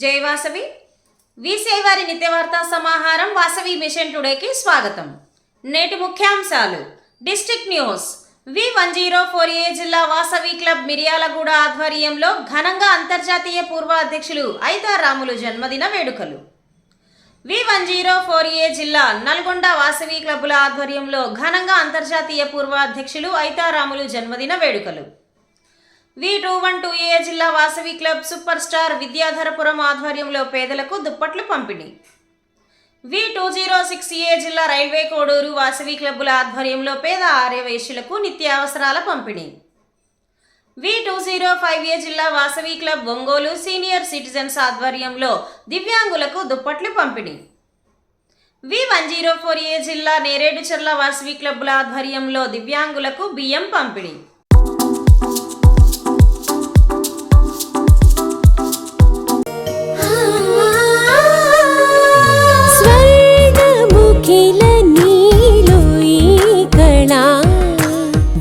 జై వాసవి. వీసీఐ వారి నిత్యవార్తా సమాహారం వాసవి మిషన్ టుడేకి స్వాగతం. నేటి ముఖ్యాంశాలు. District news. V one zero four A జిల్లా వాసవి క్లబ్ మిర్యాలగూడ ఆధ్వర్యంలో ఘనంగా అంతర్జాతీయ పూర్వ అధ్యక్షులు ఐతారాములు జన్మదిన వేడుకలు. V one zero four A జిల్లా నల్గొండ వాసవి క్లబ్బుల ఆధ్వర్యంలో ఘనంగా అంతర్జాతీయ పూర్వ అధ్యక్షులు ఐతారాములు జన్మదిన వేడుకలు. V two one two A జిల్లా Vasavi club super star Vidyadharapuram ఆధ్వర్యంలో పేదలకు దుప్పట్లు పంపిణీ. V two zero six A జిల్లా రైల్వే కోడూరు వాసవి క్లబ్బుల ఆధ్వర్యంలో పేద ఆర్యవేశ్యులకు నిత్యావసరాల పంపిణీ. V two zero five A జిల్లా Vasavi club Ongole senior citizens ఆధ్వర్యంలో దివ్యాంగులకు దుప్పట్లు పంపిణీ. V one zero four A జిల్లా నేరేడుచర్ల వాసవి క్లబ్బుల ఆధ్వర్యంలో దివ్యాంగులకు బియ్యం పంపిణీ.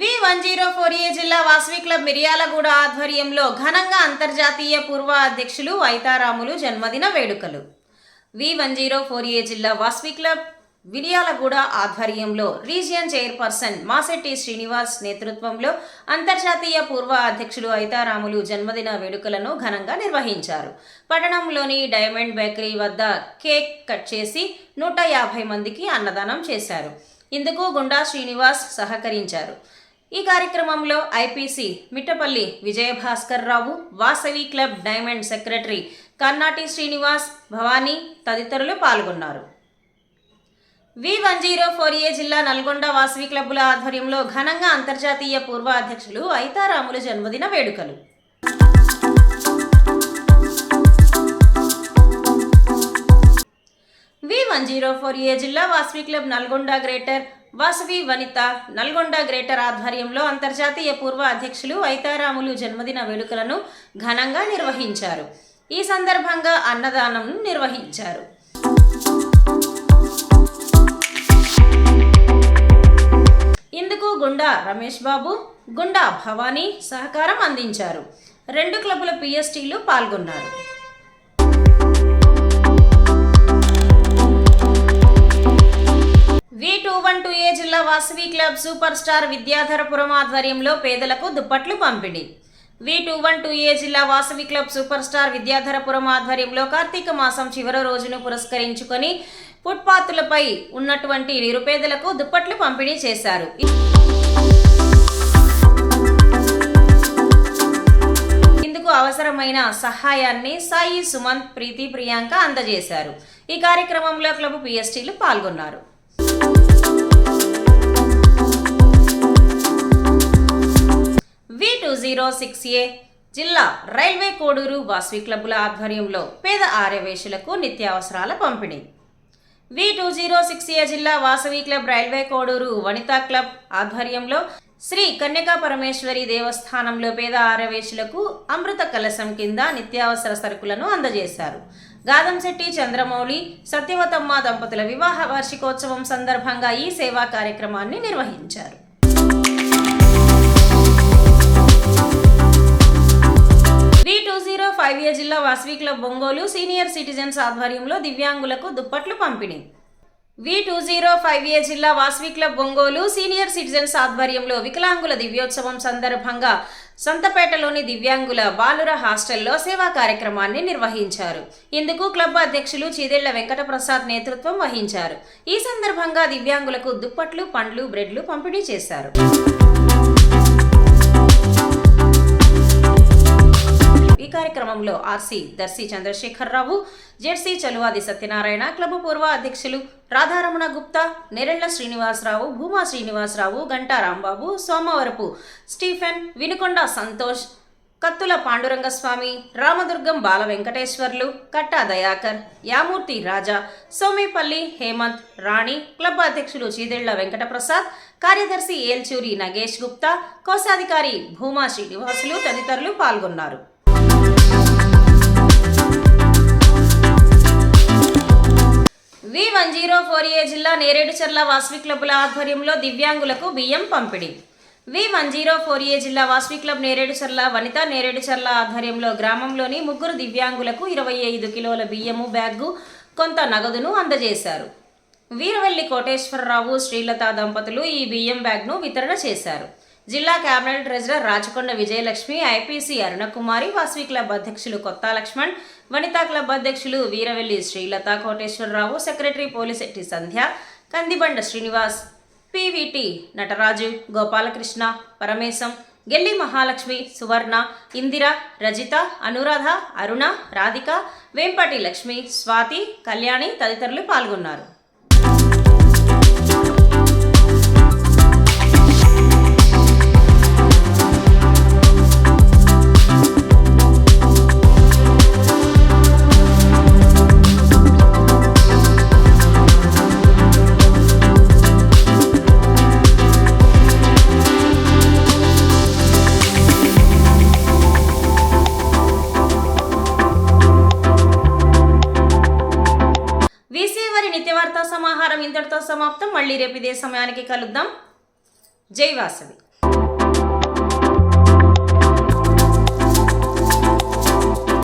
V one zero four A జిల్లా వాసవి క్లబ్ మిర్యాలగూడ ఆధ్వర్యంలో ఘనంగా అంతర్జాతీయ పూర్వ అధ్యక్షులు ఐతారాములు జన్మదిన వేడుకలు. V one zero four A జిల్లా వాసవి క్లబ్ విరియాలగూడ ఆధ్వర్యంలో రీజియన్ చైర్పర్సన్ మాసెట్టి శ్రీనివాస్ నేతృత్వంలో అంతర్జాతీయ పూర్వ అధ్యక్షులు ఐతారాములు జన్మదిన వేడుకలను ఘనంగా నిర్వహించారు. పట్టణంలోని డైమండ్ బేకరీ వద్ద కేక్ కట్ చేసి నూట యాభై మందికి అన్నదానం చేశారు. ఇందుకు గుండా శ్రీనివాస్ సహకరించారు. ఈ కార్యక్రమంలో IPC Mittapalli Vijayabhaskar Rao Vasavi club diamond secretary Kannati Srinivas Bhavani తదితరులు పాల్గొన్నారు. V one zero four A జిల్లా నల్గొండ వాసవి క్లబ్బుల ఆధ్వర్యంలో ఘనంగా అంతర్జాతీయ పూర్వ అధ్యక్షులు ఐతారాములు జన్మదిన వేడుకలు. V one zero four A జిల్లా Vasavi club Nalgonda greater Vasavi Vanitha Nalgonda greater ఆధ్వర్యంలో అంతర్జాతీయ పూర్వ అధ్యక్షులు ఐతారాములు జన్మదిన వేడుకలను ఘనంగా నిర్వహించారు. ఈ సందర్భంగా అన్నదానం నిర్వహించారు. ఇందుకు గుండా రమేష్ బాబు గుండా భవానీ సహకారం అందించారు. రెండు క్లబ్ల పిఎస్టీలు పాల్గొన్నారు. V two one two A జిల్లా Vasavi club super star Vidyadharapuram ఆధ్వర్యంలో పేదలకు దుప్పట్లు పంపిణీ. V two one two A జిల్లా Vasavi club super star Vidyadharapuram ఆధ్వర్యంలో కార్తీక మాసం చివరి రోజును పురస్కరించుకొని ఫుట్పాత్లపై ఉన్నటువంటి నిరుపేదలకు దుప్పట్లు పంపిణీ చేశారు. ఇందుకు అవసరమైన సహాయాన్ని సాయి సుమంత్ ప్రీతి ప్రియాంక అందజేశారు. ఈ కార్యక్రమంలో క్లబ్ పిఎస్టీలు పాల్గొన్నారు. జీరో సిక్స్ ఏ జిల్లా రైల్వే కోడూరు వాసవి క్లబ్బుల ఆధ్వర్యంలో పేద ఆర్యవేశులకు నిత్యావసరాల పంపిణీ. V two zero six A జిల్లా Vasavi club railway Koduru Vanitha club ఆధ్వర్యంలో శ్రీ కన్యకా పరమేశ్వరి దేవస్థానంలో పేద ఆరవేశులకు అమృత కలశం కింద నిత్యావసర సరుకులను అందజేశారు. గాదంశెట్టి చంద్రమౌళి సత్యవతమ్మ దంపతుల వివాహ వార్షికోత్సవం సందర్భంగా ఈ సేవా కార్యక్రమాన్ని నిర్వహించారు. V two zero five A జిల్లా Vasavi club Ongole senior citizens ఆధ్వర్యంలో దివ్యాంగులకు దుప్పట్లు పంపిణీ. V two zero five A జిల్లా Vasavi club Ongole senior citizens ఆధ్వర్యంలో వికలాంగుల దివ్యోత్సవం సందర్భంగా సంతపేటలోని దివ్యాంగుల బాలుర హాస్టల్లో సేవా కార్యక్రమాన్ని నిర్వహించారు. ఇందుకు క్లబ్ అధ్యక్షులు చీదెళ్ళ వెంకటప్రసాద్ నేతృత్వం వహించారు. ఈ సందర్భంగా దివ్యాంగులకు దుప్పట్లు పండ్లు బ్రెడ్లు పంపిణీ చేశారు. కార్యక్రమంలో RC Darshi Chandrasekhararao ZC Chaluvadi Satyanarayana club పూర్వ అధ్యక్షులు రాధారమణ గుప్తా నెరెళ్ళ శ్రీనివాసరావు భూమా శ్రీనివాసరావు గంటా రాంబాబు సోమవరపు స్టీఫెన్ వినుకొండ సంతోష్ కత్తుల పాండురంగస్వామి రామదుర్గం బాల వెంకటేశ్వర్లు కట్టా దయాకర్ యామూర్తి రాజా సోమేపల్లి హేమంత్ రాణి క్లబ్ అధ్యక్షులు చీదెళ్ళ వెంకటప్రసాద్ కార్యదర్శి ఏల్చూరి నగేష్ గుప్తా కోశాధికారి భూమా శ్రీనివాసులు తదితరులు పాల్గొన్నారు. V one zero four A జిల్లా నేరేడుచర్ల వాస్వి క్లబ్ల ఆధ్వర్యంలో దివ్యాంగులకు బియ్యం పంపిణీ. V one zero four A జిల్లా వాస్వి క్లబ్ నేరేడుచర్ల వనిత నేరేడుచర్ల ఆధ్వర్యంలో గ్రామంలోని ముగ్గురు దివ్యాంగులకు ఇరవై ఐదు కిలోల బియ్యము బ్యాగు కొంత నగదును అందజేశారు. వీరవల్లి కోటేశ్వరరావు శ్రీలత దంపతులు ఈ బియ్యం బ్యాగ్ను వితరణ చేశారు. జిల్లా cabinet treasurer Rachakonda Vijayalakshmi IPC Arunakumari Vasavi club అధ్యక్షులు కొత్త లక్ష్మణ్ వనితా క్లబ్ అధ్యక్షులు వీరవెల్లి శ్రీలత కోటేశ్వరరావు సెక్రటరీ పోలిశెట్టి సంధ్య కందిబండ శ్రీనివాస్ పివిటి నటరాజు గోపాలకృష్ణ పరమేశం గెల్లి మహాలక్ష్మి సువర్ణ ఇందిర రజిత అనురాధ అరుణ రాధిక వేంపటి లక్ష్మి స్వాతి కళ్యాణి తదితరులు పాల్గొన్నారు. నిత్యవార్తా సమాహారం ఇంతటితో సమాప్తం. మళ్ళీ రేపు ఇదే సమయానికి కలుద్దాం. జై వాసవి.